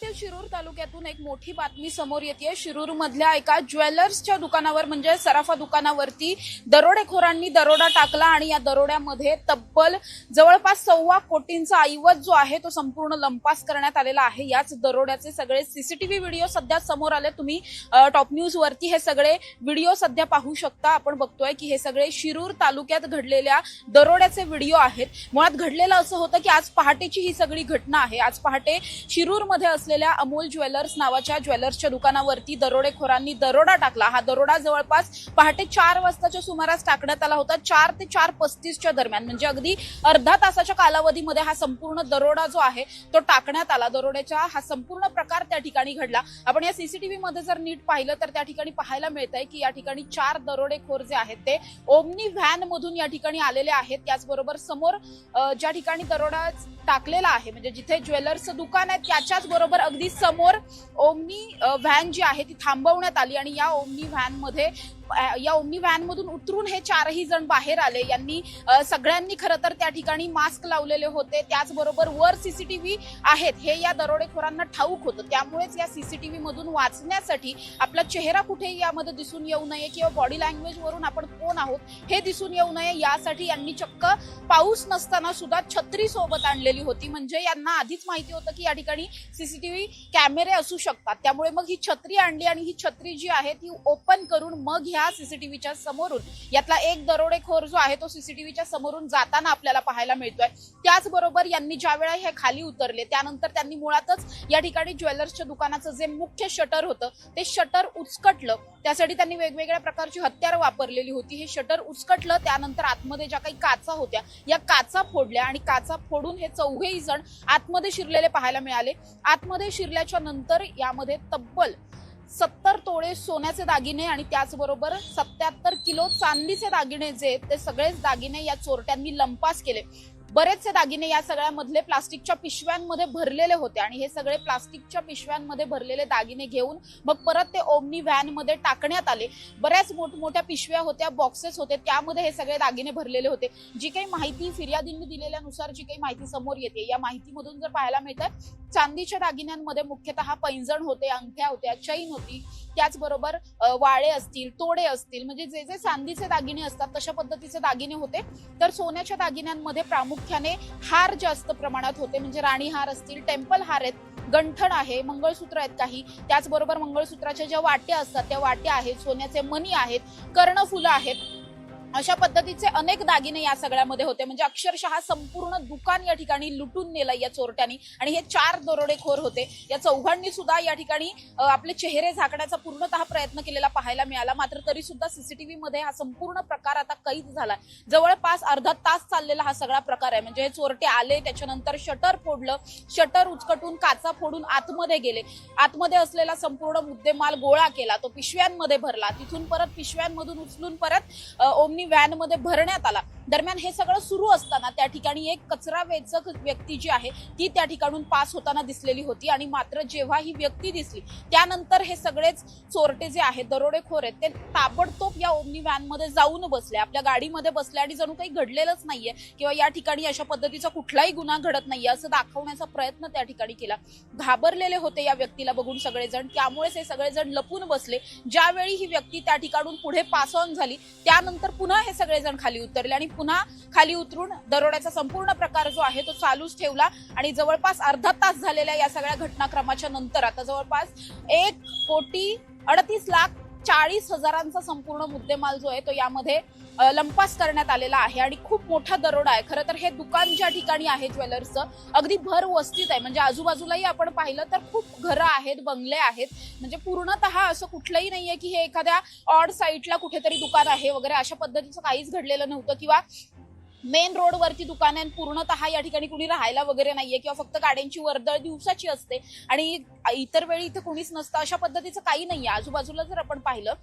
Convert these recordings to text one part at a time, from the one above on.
पुण्यातील शिरूर तालुक्यातून एक मोठी बातमी समोर येते शिरूर मधल्या एका ज्वेलर्सच्या दुकानावर म्हणजे सराफा दुकानावरती दरोडेखोरांनी दरोडा टाकला आणि या दरोड्यामध्ये तब्बल जवळपास सव्वा कोटींचा ऐवज जो आहे तो संपूर्ण लंपास करण्यात आलेला आहे. याच दरोड्याचे सगळे सीसीटीव्ही व्हिडिओ सध्या समोर आले. तुम्ही टॉप न्यूज वरती हे सगळे व्हिडिओ सध्या पाहू शकता. आपण बघतोय की हे सगळे शिरूर तालुक्यात घडलेल्या दरोड्याचे व्हिडिओ आहेत. मुळात घडलेलं असं होतं की आज पहाटेची ही सगळी घटना आहे. आज पहाटे शिरूरमध्ये असलेल्या अमोल ज्वेलर्स नावाच्या ज्वेलर्सच्या दुकानावरती दरोडेखोरांनी दरोडा टाकला. हा दरोडा जवळपास पहाटे चार वाजताच्या सुमारास टाकण्यात आला होता. चार ते चार पस्तीसच्या दरम्यान. म्हणजे अगदी अर्धा तासाच्या कालावधीमध्ये हा संपूर्ण दरोडा जो आहे तो टाकण्यात आला. दरोड्याचा हा संपूर्ण प्रकार त्या ठिकाणी घडला. आपण या सीसीटीव्ही मध्ये जर नीट पाहिलं तर त्या ठिकाणी पाहायला मिळत आहे की या ठिकाणी चार दरोडेखोर जे आहेत ते ओमनी व्हॅन मधून या ठिकाणी आलेले आहेत. त्याचबरोबर समोर ज्या ठिकाणी दरोडा टाकलेला आहे म्हणजे जिथे ज्वेलर्सचं दुकान आहे त्याच्याच बरोबर तर अगदी समोर ओमनी व्हॅन जी आहे ती थांबवण्यात आली आणि या ओमनी व्हॅनमध्ये या ओमनी व्हॅन मधून उतरून हे चारही जण बाहेर आले. यांनी सगळ्यांनी खरं तर त्या ठिकाणी मास्क लावलेले होते. त्याचबरोबर वर सीसीटीव्ही आहेत. हे या दरोडेखोरांना ठाऊक होतं. त्यामुळेच या सीसीटीव्ही मधून वाचण्यासाठी आपला चेहरा कुठेही यामध्ये दिसून येऊ नये किंवा बॉडी लँग्वेज वरून आपण कोण आहोत हे दिसून येऊ नये. यासाठी यांनी चक्क पाऊस नसताना सुद्धा छत्री सोबत आणलेली होती. म्हणजे यांना आधीच माहिती होतं की या ठिकाणी सीसीटीव्ही कॅमेरे असू शकतात. त्यामुळे मग ही छत्री आणली आणि ही छत्री जी आहे ती ओपन करून मग ह्या सीसीटीव्हीच्या समोरून यातला एक दरोडेखोर जो आहे तो सीसीटीव्हीच्या समोरून जाताना आपल्याला पाहायला मिळतोय. त्याचबरोबर यांनी ज्या वेळा हे खाली उतरले त्यानंतर त्यांनी मुळातच या ठिकाणी ज्वेलर्सच्या दुकानाचं जे मुख्य शटर होतं ते शटर उचकटलं. त्यासाठी त्यांनी वेगवेगळ्या प्रकारची हत्यार वापरलेली होती. हे शटर उचकटलं त्यानंतर आतमध्ये ज्या काही काचा होत्या या काचा फोडल्या आणि काचा फोडून हे चौघेही जण आतमध्ये शिरलेले पाहायला मिळाले. आतमध्ये शिरल्याच्या नंतर यामध्ये तब्बल सत्तर तोळे सोन्याचे दागिने आणि त्याचबरोबर सत्याहत्तर किलो चांदीचे दागिने जे आहेत, ते सगळेच दागिने या चोरट्यांनी लंपास केले. बरेचसे दागिने या सगळ्यामधले प्लास्टिकच्या पिशव्यांमध्ये भरलेले होते आणि हे सगळे प्लास्टिकच्या पिशव्यांमध्ये भरलेले दागिने घेऊन मग परत ते ओमनी व्हॅनमध्ये टाकण्यात आले. बऱ्याच मोठमोठ्या पिशव्या होत्या बॉक्सेस होते त्यामध्ये हे सगळे दागिने भरलेले होते. जी काही माहिती फिर्यादींनी दिलेल्यानुसार जी काही माहिती समोर येते या माहितीमधून जर पाहायला मिळतं चांदीच्या दागिन्यांमध्ये मुख्यतः पैंजण होते अंगठ्या होत्या चैन होती. त्याचबरोबर वाळे असतील तोडे असतील म्हणजे जे जे चांदीचे दागिने असतात तशा पद्धतीचे दागिने होते. तर सोन्याच्या दागिन्यांमध्ये प्रामुख्याने हार जास्त प्रमाणात होते म्हणजे राणी हार असतील टेम्पल हार आहेत गंठण आहे मंगळसूत्र आहेत काही. त्याचबरोबर मंगळसूत्राच्या ज्या वाट्या असतात त्या वाट्या आहेत सोन्याचे मणी आहेत कर्णफुलं आहेत. अशा पद्धतीचे अनेक दागिने या सगळ्यामध्ये होते. म्हणजे अक्षरशः संपूर्ण दुकान या ठिकाणी लुटून नेलं या चोरट्यांनी. आणि हे चार दरोडेखोर होते. या चौघांनी सुद्धा या ठिकाणी आपले चेहरे झाकण्याचा पूर्णतः प्रयत्न केलेला पाहायला मिळाला. मात्र तरी सुद्धा सीसीटीव्ही मध्ये हा संपूर्ण प्रकार आता कैद झाला. जवळपास अर्धा तास चाललेला हा सगळा प्रकार आहे. म्हणजे हे चोरटे आले त्याच्यानंतर शटर फोडलं. शटर उचकटून काचा फोडून आतमध्ये गेले. आतमध्ये असलेला संपूर्ण मुद्देमाल गोळा केला. तो पिशव्यांमध्ये भरला. तिथून परत पिशव्यांमधून उचलून परत ओम ओमनी व्हॅनमध्ये भरण्यात आला. दरम्यान हे सगळं सुरू असताना त्या ठिकाणी एक कचरा वेचक व्यक्ती जी आहे ती त्या ठिकाणून पास होताना दिसलेली होती आणि मात्र जेव्हा ही व्यक्ती दिसली त्यानंतर हे सगळेच चोरटे जे आहेत दरोडेखोर आहेत ते ताबडतोब या ओमनी व्हॅनमध्ये जाऊन बसले. आपल्या गाडीमध्ये बसले आणि जणू काही घडलेलंच नाहीये किंवा या ठिकाणी अशा पद्धतीचा कुठलाही गुन्हा घडत नाहीये असं दाखवण्याचा प्रयत्न त्या ठिकाणी केला. घाबरलेले होते या व्यक्तीला बघून सगळेजण. त्यामुळेच हे सगळेजण लपून बसले. ज्यावेळी ही व्यक्ती त्या ठिकाणून पुढे पास ऑन झाली त्यानंतर पुन्हा हे सगळेजण खाली उतरले आणि पुन्हा खाली उतरून दरोड्याचा संपूर्ण प्रकार जो आहे तो चालूच ठेवला. आणि जवळपास अर्धा तास झालेल्या या सगळ्या घटनाक्रमाच्या नंतर आता जवळपास एक कोटी अडतीस लाख चाळीस हजारांचा संपूर्ण मुद्देमाल जो आहे तो यामध्ये लंपास करण्यात आलेला आहे आणि खूप मोठा दरोडा आहे. खरं तर हे दुकान ज्या ठिकाणी आहे ज्वेलर्सचं अगदी भर वस्तीत आहे. म्हणजे आजूबाजूलाही आपण पाहिलं तर खूप घरं आहेत बंगले आहेत. म्हणजे पूर्णतः असं कुठलंही नाहीये की हे एखाद्या ऑड साईटला कुठेतरी दुकान आहे वगैरे अशा पद्धतीचं काहीच घडलेलं नव्हतं किंवा मेन रोडवरती दुकान आहे आणि पूर्णतः या ठिकाणी कुणी राहायला वगैरे नाहीये किंवा फक्त गाड्यांची वर्दळ दिवसाची असते. आणि इतर वेळी इथे कुणीच नसतं अशा पद्धतीचं काही नाहीये. आजूबाजूला जर आपण पाहिलं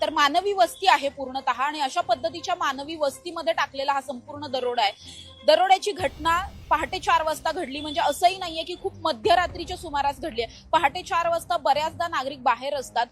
तर मानवी वस्ती आहे पूर्णतः आणि अशा पद्धतीच्या मानवी वस्तीमध्ये टाकलेला हा संपूर्ण दरोडा आहे. दरोड्याची घटना पहाटे चार वाजता घडली. म्हणजे असंही नाहीये की खूप मध्यरात्रीच्या सुमारास घडली आहे. पहाटे चार वाजता बऱ्याचदा नागरिक बाहेर असतात.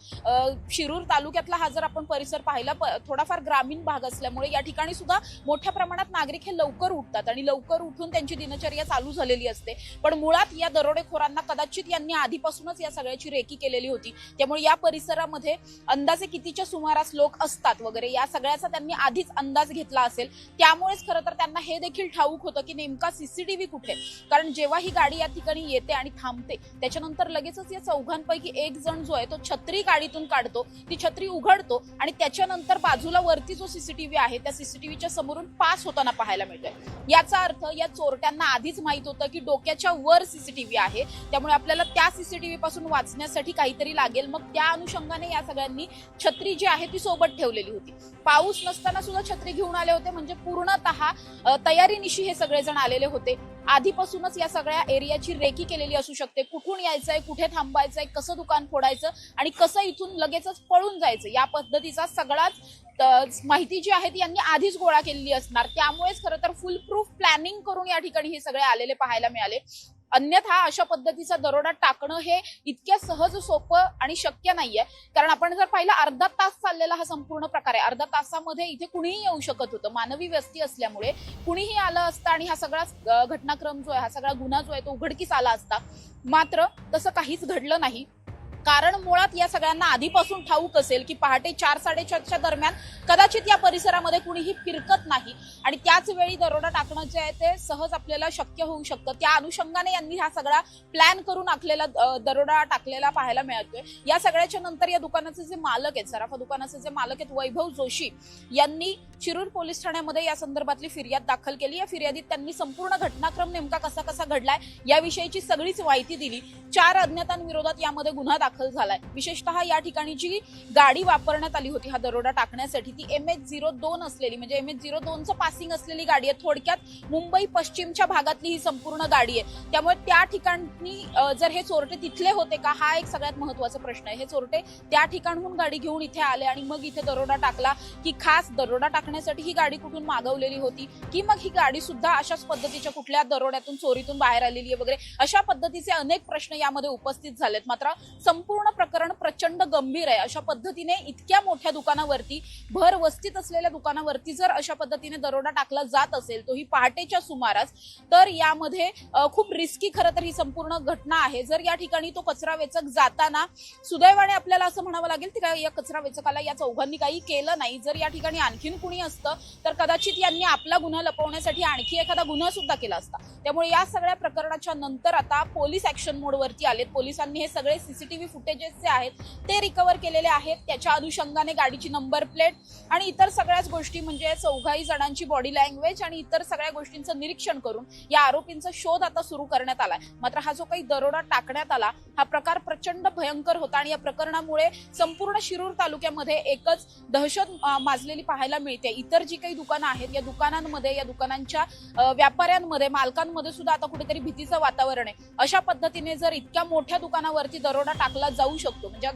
शिरूर तालुक्यातला हा जर आपण परिसर पाहिला थोडाफार ग्रामीण भाग असल्यामुळे या ठिकाणी सुद्धा मोठ्या प्रमाणात नागरिक हे लवकर उठतात आणि लवकर उठून त्यांची दिनचर्या चालू झालेली असते. पण मुळात या दरोडेखोरांना कदाचित यांनी आधीपासूनच या सगळ्याची रेकी केलेली होती. त्यामुळे या परिसरामध्ये अंदाजे कितीच्या सुमारास लोक असतात वगैरे या सगळ्याचा त्यांनी आधीच अंदाज घेतला असेल. त्यामुळेच खरं तर त्यांना हे देखील ठाऊक होतं की नेमका सीसीटीव्ही कुठे? कारण जेव्हा ही गाडी या ठिकाणी येते आणि थांबते त्याच्यानंतर लगेचच या चौघांपैकी एक जण जो आहे तो छत्री गाडीतून काढतो ती छत्री उघडतो आणि त्याच्यानंतर बाजूला वरती जो सीसीटीव्ही आहे त्या सीसीटीव्हीच्या समोरून पास होताना पाहायला मिळतोय. याचा अर्थ या चोरट्यांना आधीच माहीत होतं की डोक्याच्या वर सीसीटीव्ही आहे त्यामुळे आपल्याला त्या सीसीटीव्ही पासून वाचण्यासाठी काहीतरी लागेल. मग त्या अनुषंगाने या सगळ्यांनी छत्री जी आहे ती सोबत ठेवलेली होती. पाऊस नसताना सुद्धा छत्री घेऊन आले होते म्हणजे पूर्णतः तयारीनिशी हे सगळेजण आलेले होते. आधीपासूनच या सगळ्या एरियाची रेकी केलेली असू शकते. कुठून यायचंय कुठे थांबायचंय कसं दुकान फोडायचं आणि कसं इथून लगेचच पळून जायचं या पद्धतीचा सगळाच माहिती जी आहे ती यांनी आधीच गोळा केलेली असणार. त्यामुळेच खरं तर फुल प्रूफ प्लॅनिंग करून या ठिकाणी हे सगळे आलेले पाहायला मिळाले. अन्यथा अशा पद्धतीचा दरोडा टाकणं हे इतक्या सहज सोपं आणि शक्य नाहीये. कारण आपण जर पाहिलं अर्धा तास चाललेला हा संपूर्ण प्रकार आहे. अर्धा तासामध्ये इथे कुणीही येऊ शकत होतं. मानवी व्यस्ती असल्यामुळे कुणीही आलं असतं आणि हा सगळा घटनाक्रम जो आहे हा सगळा गुन्हा जो आहे तो उघडकीस आला असता. मात्र तसं काहीच घडलं नाही. कारण मुळात या सगळ्यांना आधीपासून ठाऊक असेल की पहाटे चार साडेचारच्या दरम्यान कदाचित या परिसरामध्ये कुणीही फिरकत नाही. आणि त्याच वेळी दरोडा टाकणं जे आहे ते सहज आपल्याला शक्य होऊ शकतं. त्या अनुषंगाने यांनी हा सगळा प्लॅन करून आखलेला दरोडा टाकलेला पाहायला मिळतोय. या सगळ्याच्या नंतर या दुकानाचे जे मालक आहेत सराफा दुकानाचे जे मालक आहेत वैभव जोशी यांनी शिरूर पोलीस ठाण्यामध्ये या संदर्भातली फिर्याद दाखल केली. या फिर्यादीत त्यांनी संपूर्ण घटनाक्रम नेमका कसा कसा घडलाय याविषयीची सगळीच माहिती दिली. चार अज्ञातांविरोधात यामध्ये गुन्हा दाखल झालाय. विशेषतः या ठिकाणी जी गाडी वापरण्यात आली होती हा दरोडा टाकण्यासाठी ती एम एच झिरो दोन असलेली म्हणजे एम एच झिरो दोनचं पासिंग असलेली गाडी आहे. थोडक्यात मुंबई पश्चिमच्या भागातली ही संपूर्ण गाडी आहे. त्यामुळे त्या ठिकाणी जर हे चोरटे तिथले होते का हा एक सगळ्यात महत्त्वाचा प्रश्न आहे. हे चोरटे त्या ठिकाणहून गाडी घेऊन इथे आले आणि मग इथे दरोडा टाकला की खास दरोडा टाकण्यासाठी ही गाडी कुठून मागवलेली होती की मग ही गाडी सुद्धा अशाच पद्धतीच्या कुठल्या दरोड्यातून चोरीतून बाहेर आलेली आहे वगैरे अशा पद्धतीचे अनेक प्रश्न यामध्ये उपस्थित झालेत. मात्र संपूर्ण प्रकरण प्रचंड गंभीर आहे. अशा पद्धतीने इतक्या मोठ्या दुकानावरती भर वस्तीत असलेल्या दुकानावरती जर अशा पद्धतीने दरोडा टाकला जात असेल तो ही पहाटेच्या सुमारास तर यामध्ये खूप रिस्की खरं तर ही संपूर्ण घटना आहे. जर या ठिकाणी तो कचरा वेचक जाताना सुदैवाने आपल्याला असं म्हणावं लागेल की या कचरा वेचकाला या चौघांनी काही केलं नाही. जर या ठिकाणी आणखीन कुणी असतं तर कदाचित यांनी आपला गुन्हा लपवण्यासाठी आणखी एखादा गुन्हा सुद्धा केला असता. त्यामुळे या सगळ्या प्रकरणाच्या नंतर आता पोलीस ऍक्शन मोडवरती आलेत. पोलिसांनी हे सगळे सीसीटीव्ही फुटेजेस जे आहेत ते रिकवर केलेले आहेत. त्याच्या अनुषंगाने गाडीची नंबर प्लेट आणि इतर सगळ्याच गोष्टी म्हणजे चौघाही जणांची बॉडी लँग्वेज आणि इतर सगळ्या गोष्टींचं निरीक्षण करून या आरोपींचा शोध आता सुरू करण्यात आलाय. मात्र हा जो काही दरोडा टाकण्यात आला हा प्रकार प्रचंड भयंकर होता आणि या प्रकरणामुळे संपूर्ण शिरूर तालुक्यामध्ये एकच दहशत माजलेली पाहायला मिळते. इतर जी काही दुकानं आहेत या दुकानांमध्ये या दुकानांच्या व्यापाऱ्यांमध्ये मालकांमध्ये सुद्धा आता कुठेतरी भीतीचं वातावरण आहे. अशा पद्धतीने जर इतक्या मोठ्या दुकानावरती दरोडा टाकला जाऊ शकतो. म्हणजे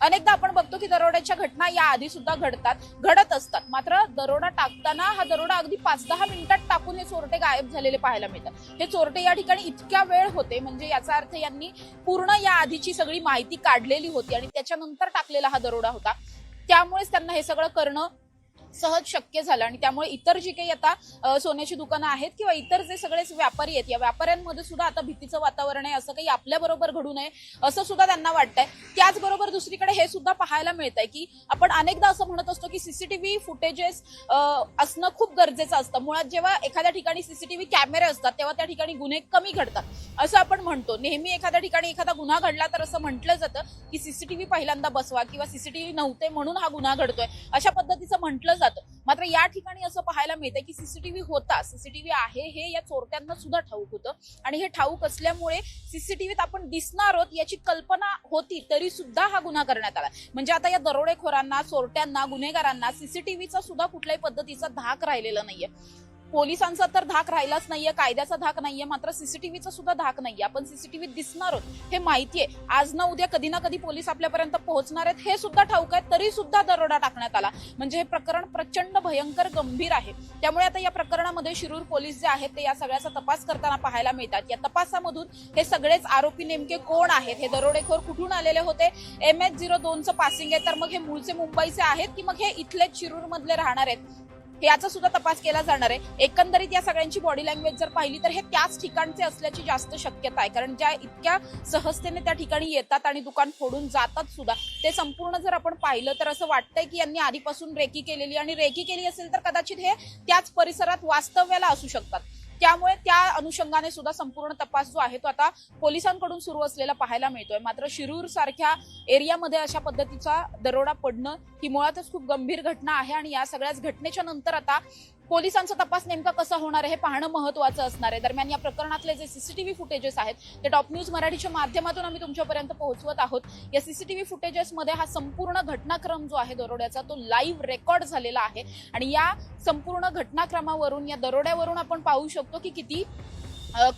अनेकदा आपण बघतो की दरोड्याच्या घटना या आधी सुद्धा घडतात घडत असतात. मात्र दरोडा टाकताना हा दरोडा अगदी पाच दहा मिनिटात टाकून हे चोरटे गायब झालेले पाहायला मिळतात. हे चोरटे या ठिकाणी इतक्या वेळ होते म्हणजे याचा अर्थ यांनी पूर्ण या आधीची सगळी माहिती काढलेली होती आणि त्याच्यानंतर टाकलेला हा दरोडा होता. त्यामुळेच त्यांना हे सगळं करणं सहज शक्य झालं. आणि त्यामुळे इतर जी काही आता सोन्याची दुकानं आहेत किंवा इतर जे सगळे व्यापारी आहेत या व्यापाऱ्यांमध्ये सुद्धा आता भीतीचं वातावरण आहे. असं काही आपल्याबरोबर घडू नये असं सुद्धा त्यांना वाटतंय. त्याचबरोबर दुसरीकडे हे सुद्धा पाहायला मिळतंय की आपण अनेकदा असं म्हणत असतो की सीसीटीव्ही फुटेजेस असणं खूप गरजेचं असतं. मुळात जेव्हा एखाद्या ठिकाणी सीसीटीव्ही कॅमेरे असतात तेव्हा त्या ठिकाणी गुन्हे कमी घडतात. असं आपण म्हणतो. नेहमी एखाद्या ठिकाणी एखादा गुन्हा घडला तर असं म्हटलं जातं की सीसीटीव्ही पहिल्यांदा बसवा किंवा सीसीटीव्ही नव्हते म्हणून हा गुन्हा घडतोय. अशा पद्धतीचं म्हटलं जातं. मात्र या ठिकाणी असं पाहायला मिळतंय की सीसीटीव्ही होता. सीसीटीव्ही आहे हे या चोरट्यांना सुद्धा ठाऊक होतं. आणि हे ठाऊक असल्यामुळे सीसीटीव्हीत आपण दिसणार आहोत याची कल्पना होती तरी सुद्धा हा गुन्हा करण्यात आला. म्हणजे आता या दरोडेखोरांना चोरट्यांना गुन्हेगारांना सीसीटीव्हीचा सुद्धा कुठल्याही पद्धतीचा धाक राहिलेला नाहीये. पोलिसांचा तर धाक राहिलाच नाहीये कायद्याचा धाक नाहीये मात्र सीसीटीव्हीचा सुद्धा धाक नाहीये. आपण सीसीटीव्ही दिसणार आहोत हे माहितीये. आज ना उद्या कधी ना कधी पोलीस आपल्यापर्यंत पोहोचणार आहेत हे सुद्धा ठाऊक आहे तरी सुद्धा दरोडा टाकण्यात आला. म्हणजे हे प्रकरण प्रचंड भयंकर गंभीर आहे. त्यामुळे आता या प्रकरणामध्ये शिरूर पोलीस जे आहेत ते या सगळ्याचा तपास करताना पाहायला मिळतात. या तपासामधून हे सगळेच आरोपी नेमके कोण आहेत? हे दरोडेखोर कुठून आलेले होते? एम एच झिरो दोनचं पासिंग आहे तर मग हे मूळचे मुंबईचे आहेत की मग हे इथलेच शिरूर मधले राहणार आहेत? याचा सुद्धा तपास केला जाणार आहे. एकंदरीत या सगळ्यांची बॉडी लँग्वेज जर पाहिली तर हे त्याच ठिकाणचे असल्याची जास्त शक्यता आहे. कारण ज्या इतक्या सहजतेने त्या ठिकाणी येतात आणि दुकान फोडून जातात सुद्धा ते संपूर्ण जर आपण पाहिलं तर असं वाटतंय की यांनी आधीपासून रेकी केलेली आणि रेकी केली असेल तर कदाचित हे त्याच परिसरात वास्तव्याला असू शकतात. त्यामुळे त्या अनुषंगाने सुद्धा संपूर्ण तपास जो आहे तो आता पोलिसांकडून सुरू असलेला पाहायला मिळतोय. मात्र शिरूर सारख्या एरियामध्ये अशा पद्धतीचा दरोडा पडणं ही मुळातच खूप गंभीर घटना आहे आणि या सगळ्याच घटनेच्या नंतर आता पोलिसांचा तपास नेमका कसा होणार आहे हे पाहणं महत्वाचं असणार आहे. दरम्यान या प्रकरणातले जे सीसीटीव्ही फुटेजेस आहेत ते टॉप न्यूज मराठीच्या माध्यमातून आम्ही तुमच्यापर्यंत पोहोचवत आहोत. या सीसीटीव्ही फुटेजेसमध्ये हा संपूर्ण घटनाक्रम जो आहे दरोड्याचा तो लाईव्ह रेकॉर्ड झालेला आहे. आणि या संपूर्ण घटनाक्रमावरून या दरोड्यावरून आपण पाहू शकतो की किती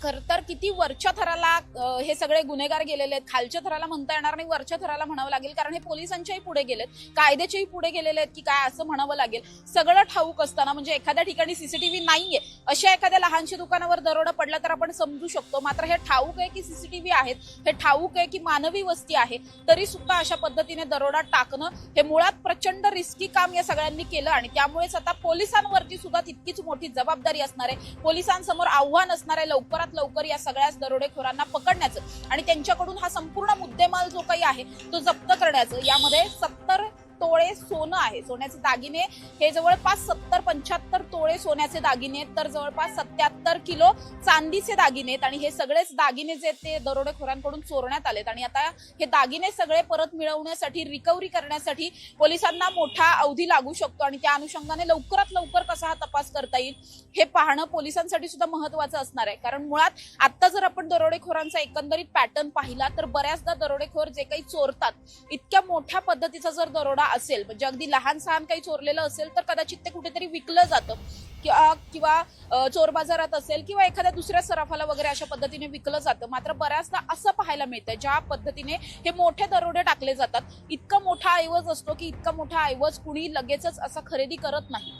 खर तर किती वरच्या थराला हे सगळे गुन्हेगार गेलेले आहेत. खालच्या थराला म्हणता येणार नाही वरच्या थराला म्हणावं लागेल कारण हे पोलिसांच्याही पुढे गेलेत. कायद्याच्याही पुढे गेलेले आहेत की काय असं म्हणावं लागेल. सगळं ठाऊक असताना म्हणजे एखाद्या ठिकाणी सीसीटीव्ही नाहीये अशा एखाद्या लहानशा दुकानावर दरोडा पडला तर आपण समजू शकतो. मात्र हे ठाऊक आहे की सीसीटीव्ही आहेत हे ठाऊक आहे की मानवी वस्ती आहे तरी सुद्धा अशा पद्धतीने दरोडा टाकणं हे मुळात प्रचंड रिस्की काम या सगळ्यांनी केलं आणि त्यामुळेच आता पोलिसांवरती सुद्धा तितकीच मोठी जबाबदारी असणार आहे पोलिसांसमोर आव्हान असणार आहे लवकरात लवकर या सगळ्याच दरोडेखोरांना पकडण्याचं आणि त्यांच्याकडून हा संपूर्ण मुद्देमाल जो काही आहे तो जप्त करण्याचं. यामध्ये सत्तर तोळे सोनं आहे. सोन्याचे दागिने हे जवळपास सत्तर पंच्याहत्तर तोळे सोन्याचे दागिने आहेत. तर जवळपास सत्याहत्तर किलो चांदीचे दागिने आहेत. आणि हे सगळेच दागिने जे आहेत ते दरोडेखोरांकडून चोरण्यात आलेत. आणि आता हे दागिने सगळे परत मिळवण्यासाठी रिकव्हरी करण्यासाठी पोलिसांना मोठा अवधी लागू शकतो. आणि त्या अनुषंगाने लवकरात लवकर कसा हा तपास करता येईल हे पाहणं पोलिसांसाठी सुद्धा महत्वाचं असणार आहे. कारण मुळात आता जर आपण दरोडेखोरांचा एकंदरीत पॅटर्न पाहिला तर बऱ्याचदा दरोडेखोर जे काही चोरतात इतक्या मोठ्या पद्धतीचा जर दरोडा असेल म्हणजे अगदी लहान सहान काही चोरलेलं असेल तर कदाचित ते कुठेतरी विकलं जातं. किंवा किंवा चोर बाजारात असेल किंवा एखाद्या दुसऱ्या सराफाला वगैरे अशा पद्धतीने विकलं जातं. मात्र बऱ्याचदा असं पाहायला मिळतं ज्या पद्धतीने हे मोठे दरोडे टाकले जातात. इतका मोठा ऐवज असतो की इतका मोठा ऐवज कुणी लगेचच असा खरेदी करत नाही.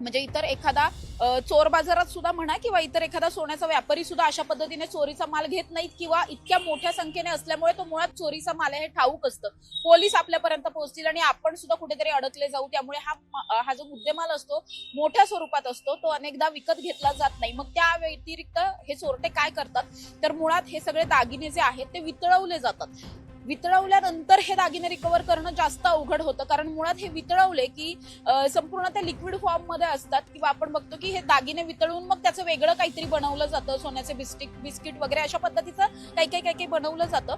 म्हणजे इतर एखादा चोर बाजारात सुद्धा म्हणा किंवा इतर एखादा सोन्याचा व्यापारी सुद्धा अशा पद्धतीने चोरीचा माल घेत नाहीत किंवा इतक्या मोठ्या संख्येने असल्यामुळे तो मुळात चोरीचा माल आहे हे ठाऊक असतं. पोलीस आपल्यापर्यंत पोहोचतील आणि आपण सुद्धा कुठेतरी अडकले जाऊ. त्यामुळे हा हा जो मुद्देमाल असतो मोठ्या स्वरूपात असतो तो अनेकदा विकत घेतला जात नाही. मग त्या व्यतिरिक्त हे चोरटे काय करतात? तर मुळात हे सगळे दागिने जे आहेत ते वितळवले जातात. वितळवल्यानंतर हे दागिने रिकवर करणं जास्त अवघड होतं. कारण मुळात हे वितळवले की संपूर्ण ते लिक्विड फॉर्ममध्ये असतात. किंवा आपण बघतो की हे दागिने वितळून मग त्याचं वेगळं काहीतरी बनवलं जातं. सोन्याचे बिस्किट बिस्किट वगैरे अशा पद्धतीचं काही काही काही काही बनवलं जातं.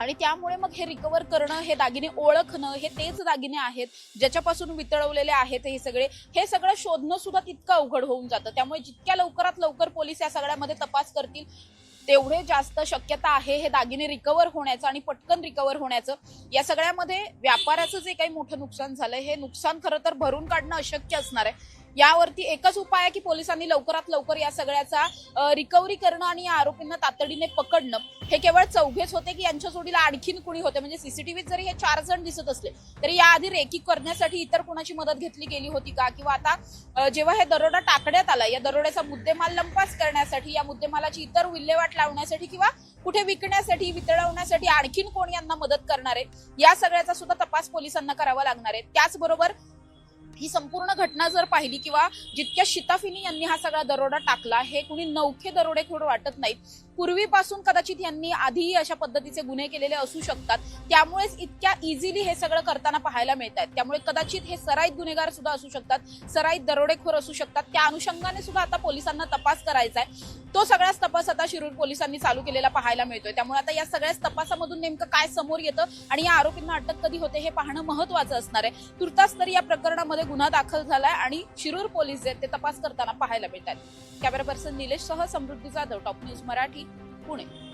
आणि त्यामुळे मग हे रिकवर करणं हे दागिने ओळखणं हे तेच दागिने आहेत ज्याच्यापासून वितळवलेले आहेत हे सगळे हे सगळं शोधणं सुद्धा तितकं अवघड होऊन जातं. त्यामुळे जितक्या लवकरात लवकर पोलीस या सगळ्यामध्ये तपास करतील तेवढे जास्त शक्यता आहे हे दागिने रिकवर होण्याचं आणि पटकन रिकवर होण्याचं. या सगळ्यामध्ये व्यापाराचं जे काही मोठं नुकसान झालं हे नुकसान खरं तर भरून काढणं अशक्य असणार आहे. यावरती एकच उपाय आहे की पोलिसांनी लवकरात लवकर या सगळ्याचा रिकव्हरी करणं आणि या आरोपींना तातडीने पकडणं. हे केवळ चौघेच होते की यांच्या जोडीला आणखीन कुणी होते? म्हणजे सीसीटीव्हीत जरी हे चार जण दिसत असले तरी याआधी रेकी करण्यासाठी इतर कोणाची मदत घेतली गेली होती का? किंवा आता जेव्हा हे दरोडा टाकण्यात आला या दरोड्याचा मुद्देमाल लंपास करण्यासाठी या मुद्देमालाची इतर विल्हेवाट लावण्यासाठी किंवा कुठे विकण्यासाठी वितळवण्यासाठी आणखीन कोण यांना मदत करणार आहे? या सगळ्याचा सुद्धा तपास पोलिसांना करावा लागणार आहे. त्याचबरोबर ही संपूर्ण घटना जर पाहिली किंवा जितक्या शिताफिनी यांनी हा सगळा दरोडा टाकला हे कुणी नौखे दरोडेखोर वाटत नाहीत. पूर्वीपासून कदाचित यांनी आधीही अशा पद्धतीचे गुन्हे केलेले असू शकतात. त्यामुळेच इतक्या इझिली हे सगळं करताना पाहायला मिळत आहेत त्यामुळे कदाचित हे सराईत गुन्हेगार सुद्धा असू शकतात सराईत दरोडेखोर असू शकतात. त्या अनुषंगाने सुद्धा आता पोलिसांना तपास करायचा आहे तो सगळ्याच तपास आता शिरूर पोलिसांनी चालू केलेला पाहायला मिळतोय. त्यामुळे आता या सगळ्याच तपासामधून नेमकं काय समोर येतं आणि या आरोपींना अटक कधी होते हे पाहणं महत्वाचं असणार आहे. तुर्तास तरी या प्रकरणामध्ये गुन्हा दाखल झालाय आणि शिरूर पोलीस जे आहेत ते तपास करताना पाहायला मिळतात कॅमेरा पर्सन निलेश सह समृद्धी जाधव टॉप न्यूज मराठी. पुणे